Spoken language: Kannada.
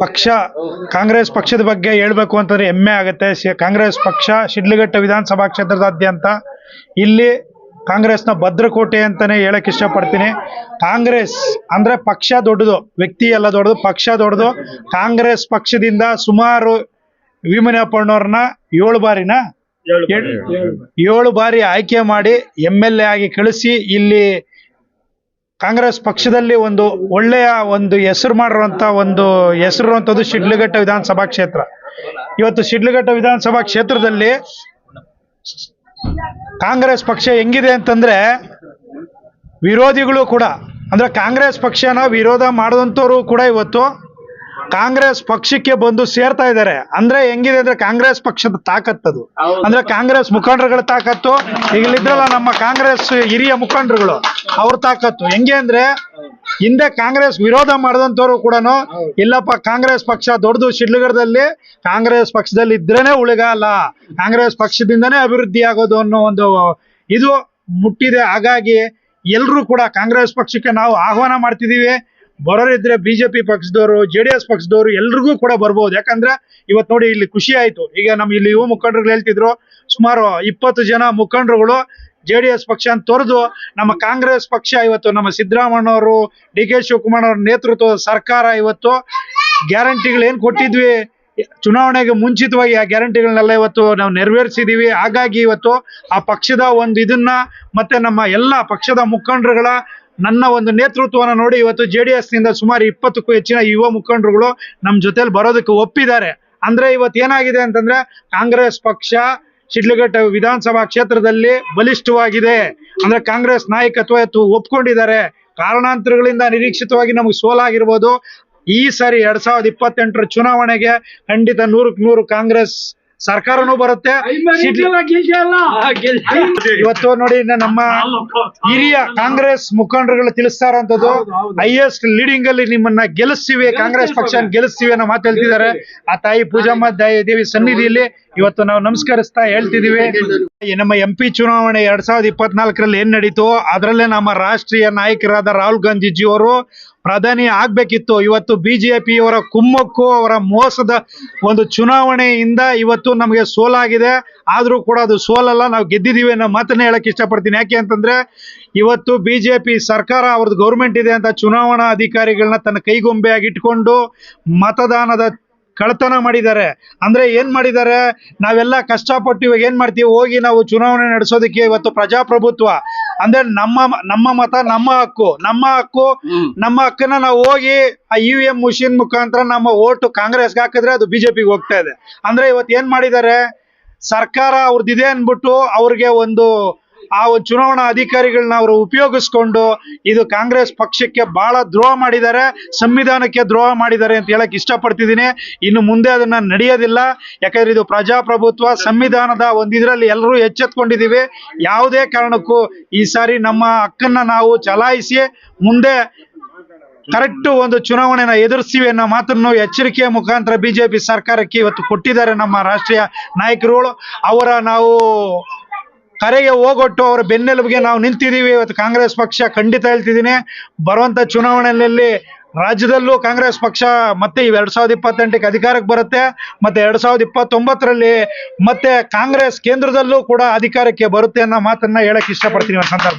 ಪಕ್ಷ ಕಾಂಗ್ರೆಸ್ ಪಕ್ಷದ ಬಗ್ಗೆ ಹೇಳ್ಬೇಕು ಅಂತಂದ್ರೆ ಹೆಮ್ಮೆ ಆಗುತ್ತೆ. ಕಾಂಗ್ರೆಸ್ ಪಕ್ಷ ಶಿಡ್ಲಘಟ್ಟ ವಿಧಾನಸಭಾ ಕ್ಷೇತ್ರದಾದ್ಯಂತ ಇಲ್ಲಿ ಕಾಂಗ್ರೆಸ್ನ ಭದ್ರಕೋಟೆ ಅಂತಾನೆ ಹೇಳಕ್ ಇಷ್ಟಪಡ್ತೀನಿ. ಕಾಂಗ್ರೆಸ್ ಅಂದ್ರೆ ಪಕ್ಷ ದೊಡ್ಡದು ವ್ಯಕ್ತಿ ಎಲ್ಲ ದೊಡ್ಡದು ಪಕ್ಷ ದೊಡ್ಡದು. ಕಾಂಗ್ರೆಸ್ ಪಕ್ಷದಿಂದ ಸುಮಾರು ವಿಮನಪ್ಪಣ್ಣವ್ರನ್ನ ಏಳು ಬಾರಿನ? ಏಳ್- ಏಳು ಬಾರಿ ಆಯ್ಕೆ ಮಾಡಿ ಎಂ ಎಲ್ ಎ ಆಗಿ ಕಳಿಸಿ ಇಲ್ಲಿ ಕಾಂಗ್ರೆಸ್ ಪಕ್ಷದಲ್ಲಿ ಒಂದು ಒಳ್ಳೆಯ ಒಂದು ಹೆಸರು ಮಾಡಿರುವಂಥ ಒಂದು ಹೆಸರು ಅಂತದ್ದು ಶಿಡ್ಲಘಟ್ಟ ವಿಧಾನಸಭಾ ಕ್ಷೇತ್ರ. ಇವತ್ತು ಶಿಡ್ಲಘಟ್ಟ ವಿಧಾನಸಭಾ ಕ್ಷೇತ್ರದಲ್ಲಿ ಕಾಂಗ್ರೆಸ್ ಪಕ್ಷ ಹೆಂಗಿದೆ ಅಂತಂದ್ರೆ ವಿರೋಧಿಗಳು ಕೂಡ, ಅಂದ್ರೆ ಕಾಂಗ್ರೆಸ್ ಪಕ್ಷನ ವಿರೋಧ ಮಾಡಿದಂಥವ್ರು ಕೂಡ ಇವತ್ತು ಕಾಂಗ್ರೆಸ್ ಪಕ್ಷಕ್ಕೆ ಬಂದು ಸೇರ್ತಾ ಇದ್ದಾರೆ. ಅಂದ್ರೆ ಹೆಂಗಿದೆ ಅಂದ್ರೆ ಕಾಂಗ್ರೆಸ್ ಪಕ್ಷದ ತಾಕತ್ತದು ಅಂದ್ರೆ ಕಾಂಗ್ರೆಸ್ ಮುಖಂಡರುಗಳ ತಾಕತ್ತು ಈಗ ಇದ್ರಲ್ಲ ನಮ್ಮ ಕಾಂಗ್ರೆಸ್ ಹಿರಿಯ ಮುಖಂಡರುಗಳು ಅವ್ರ ತಾಕತ್ತು. ಹೆಂಗೆ ಅಂದ್ರೆ ಹಿಂದೆ ಕಾಂಗ್ರೆಸ್ ವಿರೋಧ ಮಾಡದಂತವ್ರು ಕೂಡ ಇಲ್ಲಪ್ಪ ಕಾಂಗ್ರೆಸ್ ಪಕ್ಷ ದೊಡ್ಡದು ಶಿಡ್ಲಗರದಲ್ಲಿ ಕಾಂಗ್ರೆಸ್ ಪಕ್ಷದಲ್ಲಿ ಇದ್ರೇನೆ ಉಳಿಗಾಲ ಕಾಂಗ್ರೆಸ್ ಪಕ್ಷದಿಂದನೇ ಅಭಿವೃದ್ಧಿ ಆಗೋದು ಅನ್ನೋ ಒಂದು ಇದು ಮುಟ್ಟಿದೆ. ಹಾಗಾಗಿ ಎಲ್ಲರೂ ಕೂಡ ಕಾಂಗ್ರೆಸ್ ಪಕ್ಷಕ್ಕೆ ನಾವು ಆಹ್ವಾನ ಮಾಡ್ತಿದೀವಿ ಬರೋರಿದ್ರೆ ಬಿಜೆಪಿ ಪಕ್ಷದವರು ಜೆ ಡಿ ಎಸ್ ಪಕ್ಷದವರು ಎಲ್ರಿಗೂ ಕೂಡ ಬರ್ಬೋದು. ಯಾಕಂದ್ರೆ ಇವತ್ತು ನೋಡಿ ಇಲ್ಲಿ ಖುಷಿ ಆಯ್ತು. ಈಗ ನಮ್ ಇಲ್ಲಿ ಯುವ ಮುಖಂಡರುಗಳು ಹೇಳ್ತಿದ್ರು, ಸುಮಾರು ಇಪ್ಪತ್ತು ಜನ ಮುಖಂಡರುಗಳು ಜೆ ಡಿ ಎಸ್ ಪಕ್ಷ ಅಂತ ತೊರೆದು ನಮ್ಮ ಕಾಂಗ್ರೆಸ್ ಪಕ್ಷ ಇವತ್ತು ನಮ್ಮ ಸಿದ್ದರಾಮಣ್ಣವರು ಡಿ ಕೆ ಶಿವಕುಮಾರ್ ಅವ್ರ ನೇತೃತ್ವದ ಸರ್ಕಾರ ಇವತ್ತು ಗ್ಯಾರಂಟಿಗಳು ಏನ್ ಕೊಟ್ಟಿದ್ವಿ? ಚುನಾವಣೆಗೆ ಮುಂಚಿತವಾಗಿ ಆ ಗ್ಯಾರಂಟಿಗಳನ್ನೆಲ್ಲ ಇವತ್ತು ನಾವು ನೆರವೇರಿಸಿದೀವಿ. ಹಾಗಾಗಿ ಇವತ್ತು ಆ ಪಕ್ಷದ ಒಂದು ಇದನ್ನ ಮತ್ತೆ ನಮ್ಮ ಎಲ್ಲ ಪಕ್ಷದ ಮುಖಂಡರುಗಳ ನನ್ನ ಒಂದು ನೇತೃತ್ವವನ್ನು ನೋಡಿ ಇವತ್ತು ಜೆ ಡಿ ಎಸ್ನಿಂದ ಸುಮಾರು ಇಪ್ಪತ್ತಕ್ಕೂ ಹೆಚ್ಚಿನ ಯುವ ಮುಖಂಡರುಗಳು ನಮ್ಮ ಜೊತೆಲಿ ಬರೋದಕ್ಕೆ ಒಪ್ಪಿದ್ದಾರೆ. ಅಂದ್ರೆ ಇವತ್ತು ಏನಾಗಿದೆ ಅಂತಂದ್ರೆ ಕಾಂಗ್ರೆಸ್ ಪಕ್ಷ ಶಿಡ್ಲಘಟ್ಟ ವಿಧಾನಸಭಾ ಕ್ಷೇತ್ರದಲ್ಲಿ ಬಲಿಷ್ಠವಾಗಿದೆ. ಅಂದ್ರೆ ಕಾಂಗ್ರೆಸ್ ನಾಯಕತ್ವ ಇವತ್ತು ಒಪ್ಕೊಂಡಿದ್ದಾರೆ. ಕಾರಣಾಂತರಗಳಿಂದ ನಿರೀಕ್ಷಿತವಾಗಿ ನಮಗೆ ಸೋಲಾಗಿರ್ಬೋದು. ಈ ಸಾರಿ ಎರಡ್ ಸಾವಿರದ ಇಪ್ಪತ್ತೆಂಟರ ಚುನಾವಣೆಗೆ ಖಂಡಿತ ನೂರಕ್ಕೆ ನೂರು ಕಾಂಗ್ರೆಸ್ ಸರ್ಕಾರನೂ ಬರುತ್ತೆ. ಇವತ್ತು ನೋಡಿ ನಮ್ಮ ಹಿರಿಯ ಕಾಂಗ್ರೆಸ್ ಮುಖಂಡರುಗಳು ತಿಳಿಸ್ತಾ ಇರೋಂಥದ್ದು ಹೈಯೆಸ್ಟ್ ಲೀಡಿಂಗ್ ಅಲ್ಲಿ ನಿಮ್ಮನ್ನ ಗೆಲ್ಲಿಸ್ತೀವಿ ಕಾಂಗ್ರೆಸ್ ಪಕ್ಷ ಗೆಲ್ಲಿಸ್ತೀವಿ ಅನ್ನೋ ಮಾತು ಹೇಳ್ತಿದ್ದಾರೆ. ಆ ತಾಯಿ ಪೂಜಮ್ಮ ದೇವಿ ಸನ್ನಿಧಿಯಲ್ಲಿ ಇವತ್ತು ನಾವು ನಮಸ್ಕರಿಸ್ತಾ ಹೇಳ್ತಿದೀವಿ ನಮ್ಮ ಎಂ ಪಿ ಚುನಾವಣೆ ಎರಡ್ ಸಾವಿರದ ಇಪ್ಪತ್ನಾಲ್ಕರಲ್ಲಿ ಏನ್ ನಡೀತು ಅದರಲ್ಲೇ ನಮ್ಮ ರಾಷ್ಟ್ರೀಯ ನಾಯಕರಾದ ರಾಹುಲ್ ಗಾಂಧೀಜಿ ಅವರು ಪ್ರಧಾನಿ ಆಗ್ಬೇಕಿತ್ತು. ಇವತ್ತು ಬಿಜೆಪಿ ಅವರ ಕುಮ್ಮಕ್ಕು, ಅವರ ಮೋಸದ ಒಂದು ಚುನಾವಣೆಯಿಂದ ಇವತ್ತು ನಮಗೆ ಸೋಲಾಗಿದೆ. ಆದರೂ ಕೂಡ ಅದು ಸೋಲಲ್ಲ. ನಾವು ಗೆದ್ದಿದ್ದೀವಿ ಅನ್ನೋ ಮಾತನ್ನ ಹೇಳಕ್ಕೆ ಇಷ್ಟಪಡ್ತೀನಿ. ಯಾಕೆ ಅಂತಂದ್ರೆ ಇವತ್ತು ಬಿಜೆಪಿ ಸರ್ಕಾರ ಅವ್ರದ್ದು ಗೌರ್ಮೆಂಟ್ ಇದೆ ಅಂತ ಚುನಾವಣಾ ಅಧಿಕಾರಿಗಳನ್ನ ತನ್ನ ಕೈಗೊಂಬೆಯಾಗಿ ಇಟ್ಕೊಂಡು ಮತದಾನದ ಕಳ್ತನ ಮಾಡಿದ್ದಾರೆ. ಅಂದ್ರೆ ಏನು ಮಾಡಿದ್ದಾರೆ? ನಾವೆಲ್ಲ ಕಷ್ಟಪಟ್ಟು ಇವಾಗ ಏನು ಮಾಡ್ತೀವಿ? ಹೋಗಿ ನಾವು ಚುನಾವಣೆ ನಡೆಸೋದಕ್ಕೆ ಇವತ್ತು ಪ್ರಜಾಪ್ರಭುತ್ವ. ಅಂದ್ರೆ ನಮ್ಮ ನಮ್ಮ ಮತ ನಮ್ಮ ಹಕ್ಕು. ನಮ್ಮ ಹಕ್ಕು ನಮ್ಮ ಹಕ್ಕನ್ನ ನಾವು ಹೋಗಿ ಆ ಇ ವಿ ಎಂ ಮುಷಿನ್ ಮುಖಾಂತರ ನಮ್ಮ ಓಟು ಕಾಂಗ್ರೆಸ್ಗೆ ಹಾಕಿದ್ರೆ ಅದು ಬಿಜೆಪಿಗೆ ಹೋಗ್ತಾ ಇದೆ. ಅಂದ್ರೆ ಇವತ್ತು ಏನ್ ಮಾಡಿದ್ದಾರೆ? ಸರ್ಕಾರ ಅವ್ರದ್ದಿದೆ ಅನ್ಬಿಟ್ಟು ಅವ್ರಿಗೆ ಒಂದು ಆ ಚುನಾವಣಾ ಅಧಿಕಾರಿಗಳನ್ನ ಅವರು ಉಪಯೋಗಿಸ್ಕೊಂಡು ಇದು ಕಾಂಗ್ರೆಸ್ ಪಕ್ಷಕ್ಕೆ ಬಹಳ ದ್ರೋಹ ಮಾಡಿದ್ದಾರೆ, ಸಂವಿಧಾನಕ್ಕೆ ದ್ರೋಹ ಮಾಡಿದ್ದಾರೆ ಅಂತ ಹೇಳಕ್ ಇಷ್ಟಪಡ್ತಿದ್ದೀನಿ. ಇನ್ನು ಮುಂದೆ ಅದನ್ನ ನಡೆಯೋದಿಲ್ಲ. ಯಾಕಂದ್ರೆ ಇದು ಪ್ರಜಾಪ್ರಭುತ್ವ, ಸಂವಿಧಾನದ ಒಂದು ಇದರಲ್ಲಿ ಎಲ್ಲರೂ ಎಚ್ಚೆತ್ಕೊಂಡಿದ್ದೀವಿ. ಯಾವುದೇ ಕಾರಣಕ್ಕೂ ಈ ಸಾರಿ ನಮ್ಮ ಹಕ್ಕನ್ನ ನಾವು ಚಲಾಯಿಸಿ ಮುಂದೆ ಕರೆಕ್ಟ್ ಒಂದು ಚುನಾವಣೆನ ಎದುರಿಸ್ತೀವಿ ಅನ್ನೋ ಮಾತನ್ನು ಎಚ್ಚರಿಕೆಯ ಮುಖಾಂತರ ಬಿಜೆಪಿ ಸರ್ಕಾರಕ್ಕೆ ಇವತ್ತು ಕೊಟ್ಟಿದ್ದಾರೆ ನಮ್ಮ ರಾಷ್ಟ್ರೀಯ ನಾಯಕರುಗಳು. ಅವರ ನಾವು ಕರೆಗೆ ಹೋಗೊಟ್ಟು ಅವರ ಬೆನ್ನೆಲುಬಿಗೆ ನಾವು ನಿಂತಿದ್ದೀವಿ. ಇವತ್ತು ಕಾಂಗ್ರೆಸ್ ಪಕ್ಷ ಖಂಡಿತ ಹೇಳ್ತಿದ್ದೀನಿ. ಬರುವಂತ ಚುನಾವಣೆಯಲ್ಲಿ ರಾಜ್ಯದಲ್ಲೂ ಕಾಂಗ್ರೆಸ್ ಪಕ್ಷ ಮತ್ತೆ ಇವ್ ಎರಡ್ ಸಾವಿರದ ಇಪ್ಪತ್ತೆಂಟಕ್ಕೆ ಅಧಿಕಾರಕ್ಕೆ ಬರುತ್ತೆ. ಮತ್ತೆ ಎರಡು ಸಾವಿರದ ಇಪ್ಪತ್ತೊಂಬತ್ತರಲ್ಲಿ ಮತ್ತೆ ಕಾಂಗ್ರೆಸ್ ಕೇಂದ್ರದಲ್ಲೂ ಕೂಡ ಅಧಿಕಾರಕ್ಕೆ ಬರುತ್ತೆ ಅನ್ನೋ ಮಾತನ್ನು ಹೇಳಕ್ಕೆ ಇಷ್ಟಪಡ್ತೀನಿ ಈ ಸಂದರ್ಭ.